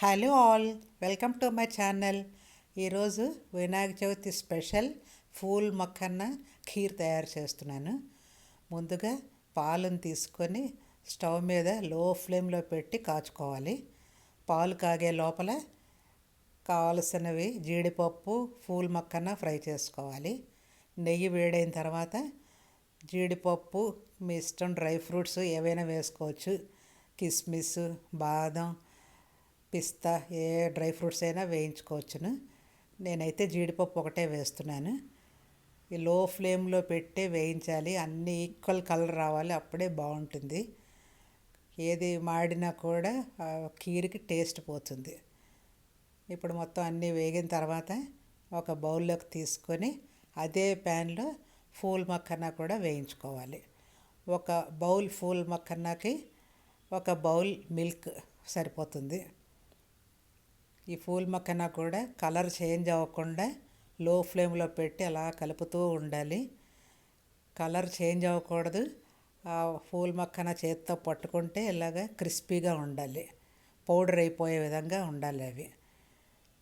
Hello all welcome to my channel. ఈరోజు Vinayaka Chavithi special phool makhana kheer తయారు చేస్తున్నాను. ముందుగా పాలను తీసుకొని స్టవ్ మీద లో ఫ్లేమ్లో పెట్టి కాచుకోవాలి. పాలు కాగే లోపల కావలసినవి జీడిపప్పు ఫూల్ మక్కన్న ఫ్రై చేసుకోవాలి. నెయ్యి వేడైన తర్వాత జీడిపప్పు మీ ఇష్టం డ్రై ఫ్రూట్స్ ఏవైనా వేసుకోవచ్చు. కిస్మిస్ బాదం పిస్తా ఏ డ్రై ఫ్రూట్స్ అయినా వేయించుకోవచ్చును. నేనైతే జీడిపప్పు ఒకటే వేస్తున్నాను. ఈ లో ఫ్లేమ్లో పెట్టి వేయించాలి. అన్ని ఈక్వల్ కలర్ రావాలి. అప్పుడే బాగుంటుంది. ఏది మాడినా కూడా కీరికి టేస్ట్ పోతుంది. ఇప్పుడు మొత్తం అన్నీ వేగిన తర్వాత ఒక బౌల్లోకి తీసుకొని అదే ప్యాన్లో ఫూల్ మక్కన కూడా వేయించుకోవాలి. ఒక బౌల్ ఫూల్ మక్కన్నకి ఒక బౌల్ మిల్క్ సరిపోతుంది. ఈ పూల్ మొక్కన కూడా కలర్ చేంజ్ అవ్వకుండా లో ఫ్లేమ్లో పెట్టి అలా కలుపుతూ ఉండాలి. కలర్ చేంజ్ అవ్వకూడదు. ఆ పూల్ మక్కన చేతితో పట్టుకుంటే ఇలాగ క్రిస్పీగా ఉండాలి. పౌడర్ అయిపోయే విధంగా ఉండాలి అవి.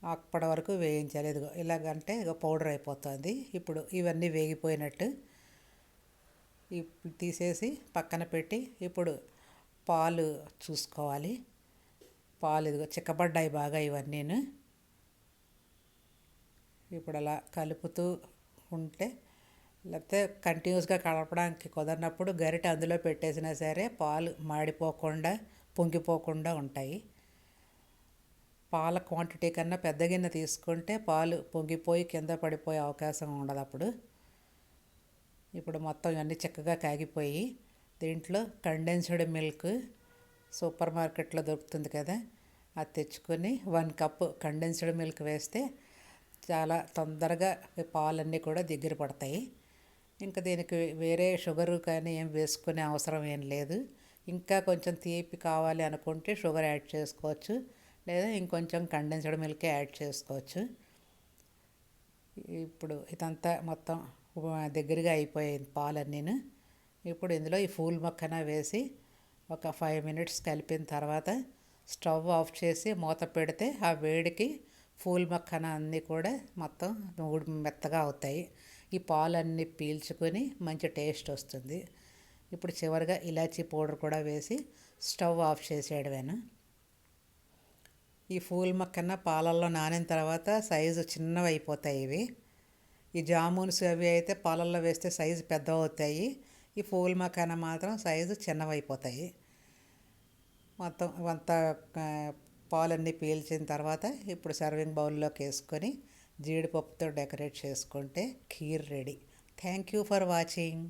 అప్పటి వరకు వేయించాలి. ఇదిగో ఇలాగంటే ఇక పౌడర్ అయిపోతుంది. ఇప్పుడు ఇవన్నీ వేగిపోయినట్టు తీసేసి పక్కన పెట్టి ఇప్పుడు పాలు చూసుకోవాలి. పాలు ఇదిగో చిక్కబడ్డాయి బాగా ఇవన్నీను. ఇప్పుడు అలా కలుపుతూ ఉంటే లేకపోతే కంటిన్యూస్గా కలపడానికి కుదరినప్పుడు గరిటె అందులో పెట్టేసినా సరే పాలు మాడిపోకుండా పొంగిపోకుండా ఉంటాయి. పాల క్వాంటిటీ కన్నా పెద్ద గిన్నె తీసుకుంటే పాలు పొంగిపోయి కింద పడిపోయే అవకాశం ఉండదు అప్పుడు. ఇప్పుడు మొత్తం ఇవన్నీ చక్కగా కాగిపోయి దీంట్లో కండెన్స్డ్ మిల్క్ సూపర్ మార్కెట్లో దొరుకుతుంది కదా. అది తెచ్చుకొని వన్ కప్ కండెన్స్డ్ మిల్క్ వేస్తే చాలా తొందరగా పాలన్నీ కూడా దగ్గర పడతాయి. ఇంకా దీనికి వేరే షుగర్ కానీ ఏం వేసుకునే అవసరం ఏం లేదు. ఇంకా కొంచెం తీపి కావాలి అనుకుంటే షుగర్ యాడ్ చేసుకోవచ్చు. లేదా ఇంకొంచెం కండెన్స్డ్ మిల్కే యాడ్ చేసుకోవచ్చు. ఇప్పుడు ఇదంతా మొత్తం దగ్గరగా అయిపోయింది పాలన్నీను. ఇప్పుడు ఇందులో ఈ ఫూల్ మొక్కన వేసి ఒక ఫైవ్ మినిట్స్ కలిపిన తర్వాత స్టవ్ ఆఫ్ చేసి మూత పెడితే ఆ వేడికి పూల్ మక్కన అన్నీ కూడా మొత్తం మెత్తగా అవుతాయి. ఈ పాలన్నీ పీల్చుకొని మంచి టేస్ట్ వస్తుంది. ఇప్పుడు చివరిగా ఇలాచీ పౌడర్ కూడా వేసి స్టవ్ ఆఫ్ చేసేయడమేనా? ఈ పూల్ మక్కన పాలల్లో నానిన తర్వాత సైజు చిన్నవి అయిపోతాయి ఇవి. ఈ జామున్స్ అవి అయితే పాలల్లో వేస్తే సైజు పెద్ద అవుతాయి ఈ పూల్ మక్కన మాత్రం సైజు చిన్నవైపోతాయి. మొత్తం అంతా పాలన్నీ పీల్చిన తర్వాత ఇప్పుడు సర్వింగ్ బౌల్లోకి వేసుకొని జీడిపప్పుతో డెకరేట్ చేసుకుంటే kheer ready. Thank you for watching.